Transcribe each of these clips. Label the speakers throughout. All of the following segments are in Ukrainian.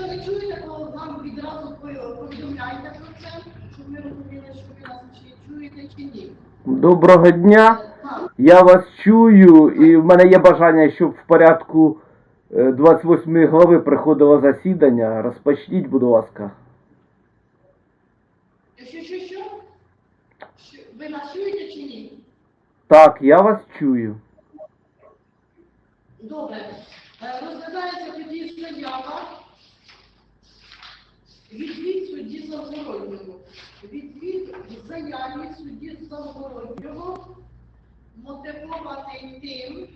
Speaker 1: якщо ви чуєте, то нам відразу повідомляйте про це, щоб ми розуміли, що ви нас чи чуєте чи ні.
Speaker 2: Доброго дня. Я вас чую, і в мене є бажання, щоб в порядку е, 28 глави приходило засідання. Розпочніть, будь ласка.
Speaker 1: що, що, що? Що, Ви нас чуєте чи ні?
Speaker 2: Так, я вас чую.
Speaker 1: Добре. Е, Розглядається тоді заява. Відвід судді Завгороднього. Відвід в заяві судді Завгороднього мотивований тим.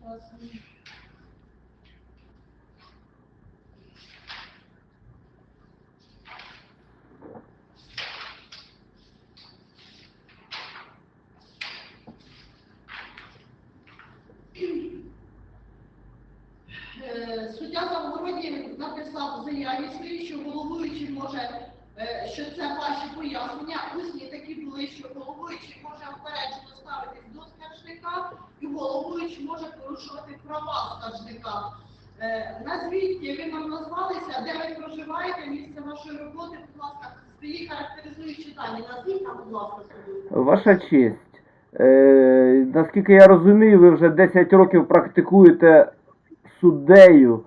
Speaker 1: Щас, ні. Е, Суддя Завгородній написав в заяві своїй, що головуючий може, е, що це ваші пояснення, усні такі були, що головуючий може впереджено ставитись до скаржника, і головуючий може порушувати права скаржника. Е, Назвіть, ви нам назвалися, де ви проживаєте, місце вашої роботи, будь ласка, свої характеризуючі дані. Назвіть нам, будь ласка, суду.
Speaker 2: Ваша честь. Е, наскільки я розумію, ви вже 10 років практикуєте суддею,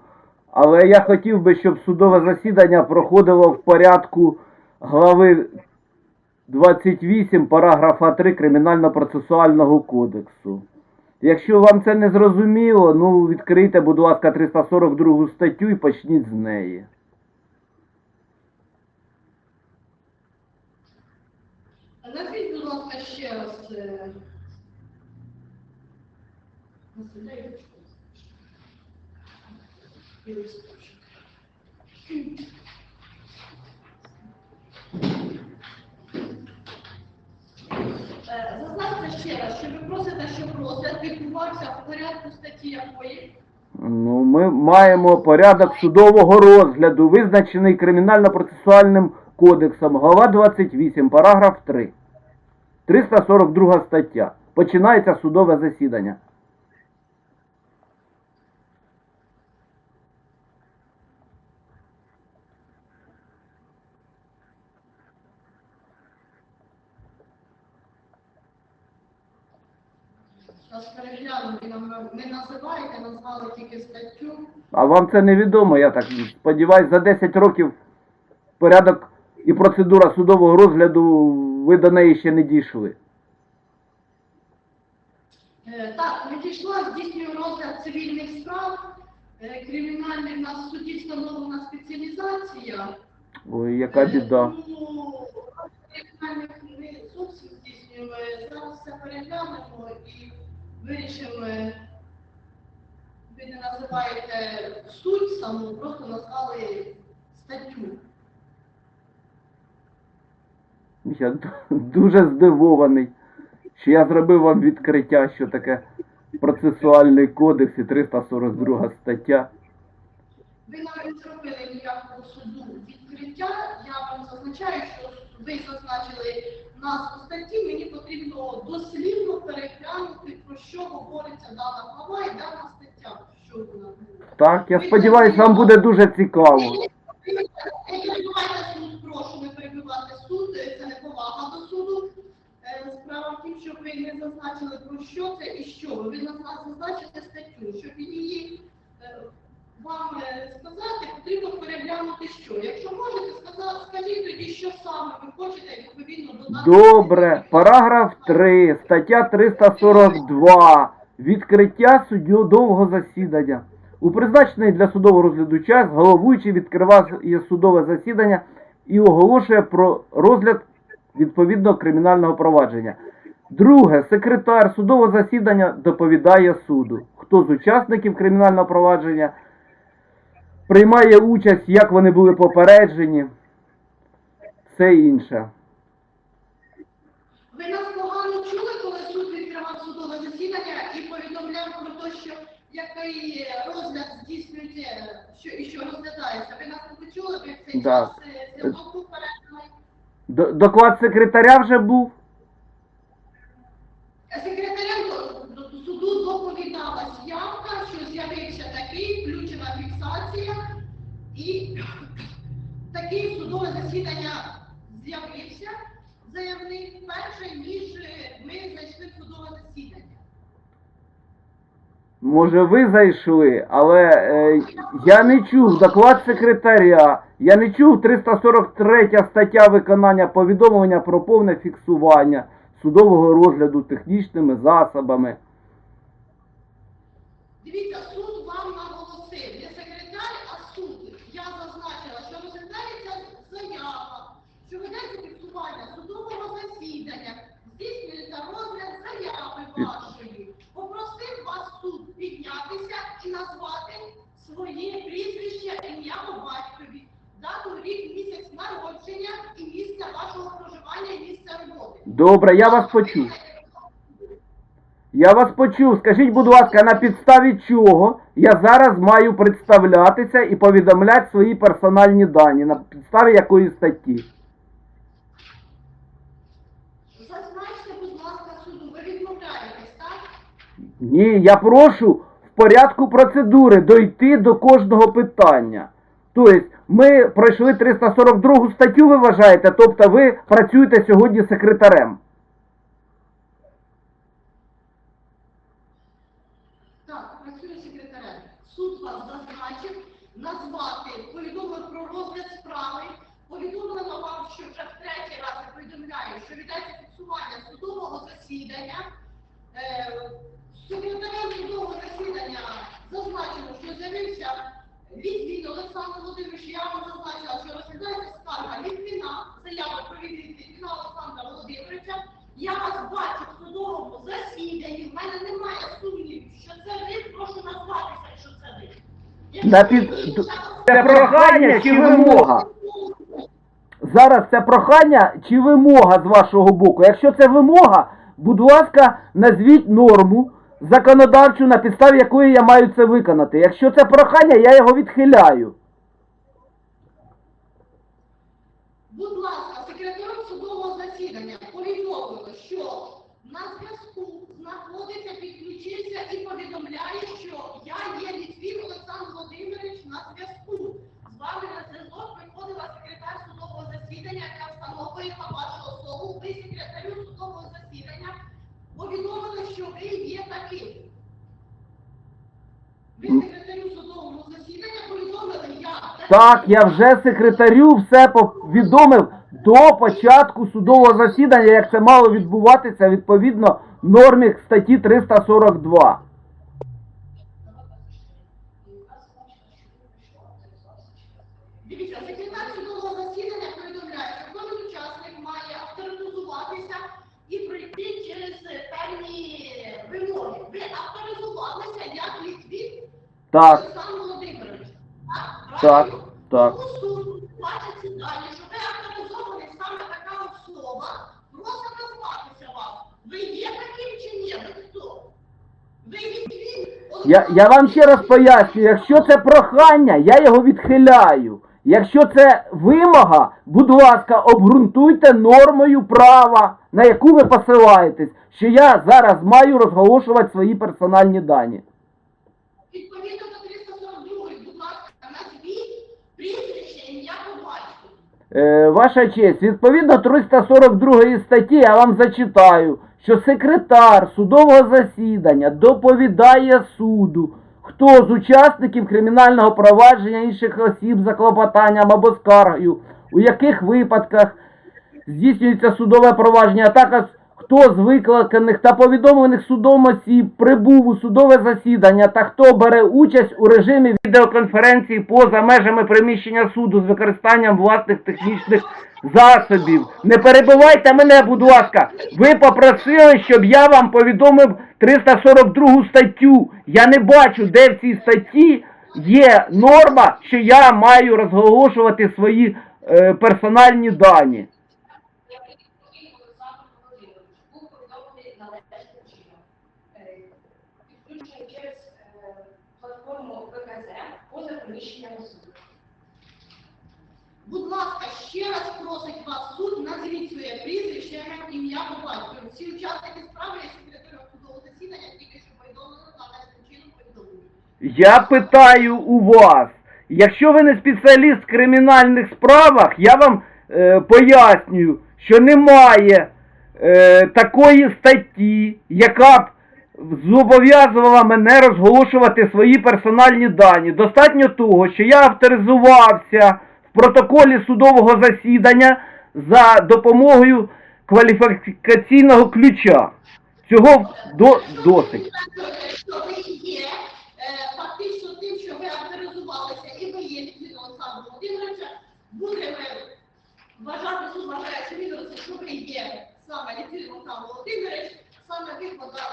Speaker 2: але я хотів би, щоб судове засідання проходило в порядку глави 28 параграфа 3 Кримінально-процесуального кодексу. Якщо вам це не зрозуміло, ну відкрийте, будь ласка, 342 статтю і почніть з неї.
Speaker 1: Назвіть, будь ласка, ще раз. Степчук. Е, Зазначте ще раз, що ви просите, щоб розгляд відбувався в порядку статті якої?
Speaker 2: Ну, ми маємо порядок судового розгляду, визначений Кримінально-процесуальним кодексом, глава 28, параграф 3. 342 стаття. Починається судове засідання.
Speaker 1: Ви нам не називаєте, назвали тільки статтю.
Speaker 2: А вам це невідомо, я так сподіваюся, за 10 років порядок і процедура судового розгляду, ви до неї ще не дійшли.
Speaker 1: Е, Так, надійшла, здійснює розгляд цивільних справ, е, кримінальних у нас в суді встановлена спеціалізація.
Speaker 2: Ой, яка біда.
Speaker 1: Е, Тому кримінальних ми зовсім здійснюємо. Зараз все переглянемо і вирішимо. е, Ви не називаєте суть саму, просто назвали статтю.
Speaker 2: Я дуже здивований, що я зробив вам відкриття, що таке процесуальний кодекс і 342 стаття.
Speaker 1: Ви нам не зробили ніякого суду відкриття. Я вам зазначаю, що ви зазначили назву статті. Мені потрібно дослівно переглянути, про що говориться дана глава і дана стаття. Що вона говорить.
Speaker 2: Так, я сподіваюся, вам буде дуже цікаво.
Speaker 1: Не перебивайте суд, прошу не перебивати суд, це не повага до суду. Е, Справа в тім, що ви не зазначили про що це і що. Ви зазна- зазначите статтю, щоб її е, вам е, сказати, потрібно переглянути що. Якщо можете сказати, скажіть тоді, що саме ви хочете відповідно до даної
Speaker 2: Добре, параграф 3, стаття 342. Відкриття судового засідання. У призначений для судового розгляду час головуючий відкриває судове засідання і оголошує про розгляд відповідного кримінального провадження. Друге, секретар судового засідання доповідає суду. Хто з учасників кримінального провадження приймає участь, як вони були попереджені, все інше.
Speaker 1: Ви нас погано чули, коли суд відкривав судове засідання і повідомляв про те, що який розгляд здійснюється, що і що розглядається. Ви нас не почули, ви цей
Speaker 2: Да.
Speaker 1: час е, зв'язок був переданий.
Speaker 2: Доклад секретаря вже був.
Speaker 1: Секретарем до, до суду доповідалась явка, що з'явився такий, включена фіксація. Судове засідання з'явився заявник перше, ніж е, ми зайшли в судове засідання.
Speaker 2: Може, ви зайшли, але е, я не чув доклад секретаря, я не чув 343 стаття виконання повідомлення про повне фіксування судового розгляду технічними засобами.
Speaker 1: Дивіться, суд вам наголосив, не секретар, а суд. Я зазначила, що розглядається заява, що ведеться фіксування судового засідання, здійснюється розгляд заяви вашої. Попросив вас суд піднятися і назвати своє прізвище, ім'я по батькові, дату, рік, місяць народження і місце вашого проживання і місце роботи.
Speaker 2: Добре, я вас почув. Я вас почув. Скажіть, будь ласка, на підставі чого я зараз маю представлятися і повідомляти свої персональні дані? На підставі якої статті?
Speaker 1: Зазначте, будь ласка, суду, ви відмовляєтесь, так?
Speaker 2: Ні, я прошу порядку процедури дойти до кожного питання. Тобто, ми пройшли 342 статтю, ви вважаєте, тобто ви працюєте сьогодні секретарем.
Speaker 1: Так, працює секретарем. Суд вас зазначив, назвати, повідомив про справи, повідомлено вам, що вже в третій раз я повідомляю, що віддається фіксування судового засідання. Е, секретарем судового засідання зазначено, що з'явився Літвін Олександр Володимирович. Я вам зазначила, що розглядається скарга Літвіна, заява про відвід Літвіна Олександра Володимировича. Я вас бачу в судовому засіданні. В мене немає сумнівів, що це ви. Прошу назватися, що це ви.
Speaker 2: На під- Це прохання чи вимога? Зараз це прохання чи вимога з вашого боку? Якщо це вимога, будь ласка, назвіть норму законодавчу, на підставі якої я маю це виконати. Якщо це прохання, я його відхиляю.
Speaker 1: Будь ласка, секретарем судового засідання повідомило, що на зв'язку знаходиться, підключився і повідомляє, що я є Літвін Олександр Володимирович на зв'язку. З вами на зв'язок виходила секретар судового засідання, яка встановлює на повідомили, що ви є таким. Ви секретарю судового засідання повідомили, я
Speaker 2: Так, я вже секретарю все повідомив до початку судового засідання, як це мало відбуватися відповідно нормі статті 342.
Speaker 1: Дивіться, секретар судового засідання повідомляє, що кожен учасник має авторизуватися і пройти через певні вимоги. Ви авторизувалися як Літвін
Speaker 2: Так,
Speaker 1: Олександр Володимирович. Так,
Speaker 2: так,
Speaker 1: бачить що ви авторизований саме така особа, просто назватися вам. Ви є таким чи ні? Ви хто? Ви
Speaker 2: Я, я вам ще раз пояснюю, якщо це прохання, я його відхиляю. Якщо це вимога, будь ласка, обґрунтуйте нормою права, на яку ви посилаєтесь, що я зараз маю розголошувати свої персональні дані.
Speaker 1: Відповідно до 342, будь ласка, назвіть прізвище, ім'я по батьку.
Speaker 2: Е, ваша честь, відповідно 342 статті я вам зачитаю, що секретар судового засідання доповідає суду, хто з учасників кримінального провадження інших осіб за клопотанням або скаргою, у яких випадках здійснюється судове провадження, а також хто з викликаних та повідомлених судом осіб прибув у судове засідання та хто бере участь у режимі відеоконференції поза межами приміщення суду з використанням власних технічних засобів. Не перебивайте мене, будь ласка. Ви попросили, щоб я вам повідомив 342 статтю. Я не бачу, де в цій статті є норма, що я маю розголошувати свої е, персональні дані.
Speaker 3: Олександр Володимирович був повідомлений належним чином. Е, Підключений через е, платформу ВКЗ поза приміщенням суду.
Speaker 1: Будь ласка, ще раз просить вас суд, назвіть своє прізвище, ім'я по. Всі учасники справи є секретарем судового засідання, тільки що повідомлено належним чином повідомлення.
Speaker 2: Я питаю у вас, Якщо ви не спеціаліст в кримінальних справах, я вам е, пояснюю, що немає е, такої статті, яка б зобов'язувала мене розголошувати свої персональні дані. Достатньо того, що я авторизувався протоколі судового засідання за допомогою кваліфікаційного ключа. Цього до, досить.
Speaker 1: Фактично тим, що ви авторизувалися і ви є Літвін Олександр Володимировича, будемо вважати, суд вважає, що що ви є саме Літвін Олександр Володимирович, саме ви подали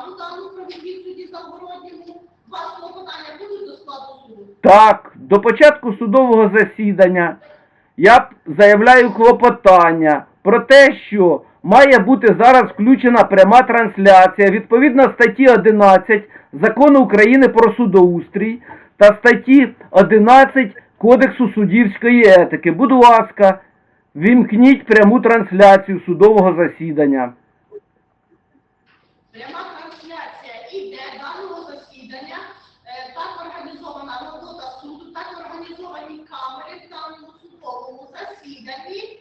Speaker 1: заяву дану про відвід суді Загородньому. Ваші клопотання будуть до складу суду?
Speaker 2: Так, до початку судового засідання я заявляю клопотання про те, що має бути зараз включена пряма трансляція відповідно статті 11 Закону України про судоустрій та статті 11 Кодексу суддівської етики. Будь ласка, вімкніть пряму трансляцію судового засідання.
Speaker 1: Пряма трансляція іде даного засідання, так організована робота суду, так організовані камери в даному судовому засіданні,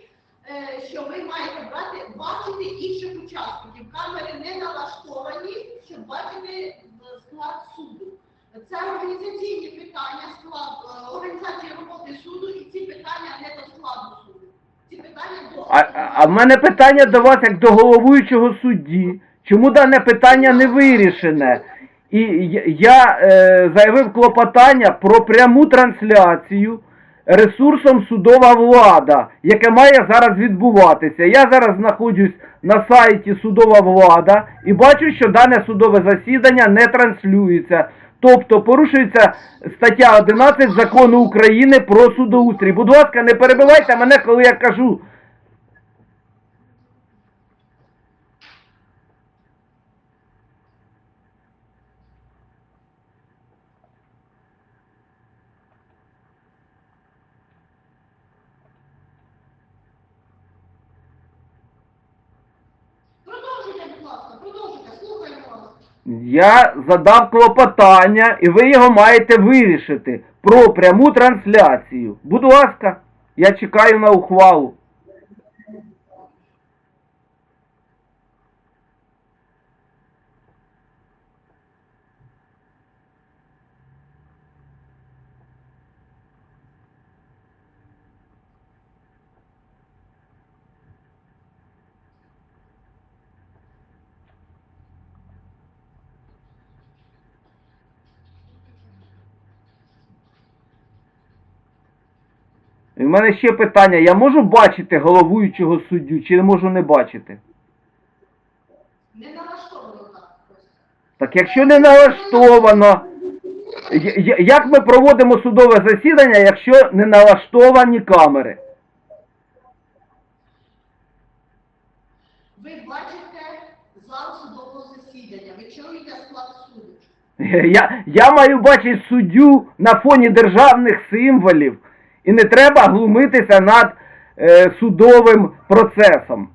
Speaker 1: е, що ви маєте брати, бачити інших учасників. Камери не налаштовані, щоб бачити е, склад суду. Це організаційні питання, склад е, організації роботи суду, і ці питання не до складу суду. Ці питання до
Speaker 2: а в мене питання до вас як до головуючого судді. Чому дане питання не вирішене? І я- е, заявив клопотання про пряму трансляцію ресурсом судова влада, яке має зараз відбуватися. Я зараз знаходжусь на сайті судова влада і бачу, що дане судове засідання не транслюється. Тобто порушується стаття 11 закону України про судоустрій. Будь ласка, не перебивайте мене, коли я кажу.
Speaker 1: Продовжуйте, будь ласка, продовжуйте, слухаємо вас.
Speaker 2: Я задав клопотання, і ви його маєте вирішити про пряму трансляцію. Будь ласка, я чекаю на ухвалу. І в мене ще питання: я можу бачити головуючого суддю, чи не можу не бачити?
Speaker 1: Не налаштовано так просто.
Speaker 2: Так якщо не налаштовано, як ми проводимо судове засідання, якщо не налаштовані камери?
Speaker 1: Ви бачите зал судового засідання, ви чуєте склад суду.
Speaker 2: Я, я маю бачити суддю на фоні державних символів, і не треба глумитися над е, судовим процесом.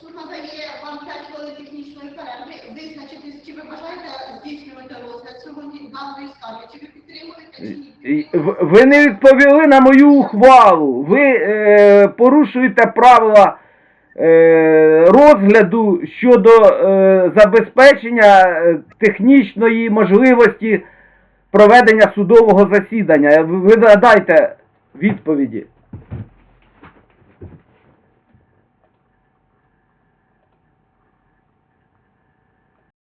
Speaker 1: Суд надає вам 5 хвилин технічної перерви, визначитись, чи ви бажаєте здійснювати розгляд сьогодні даної скарги, чи ви підтримуєте, чи ні.
Speaker 2: Ви не відповіли на мою ухвалу. Ви е, порушуєте правила розгляду щодо е, забезпечення е, технічної можливості проведення судового засідання. Ви надайте відповіді.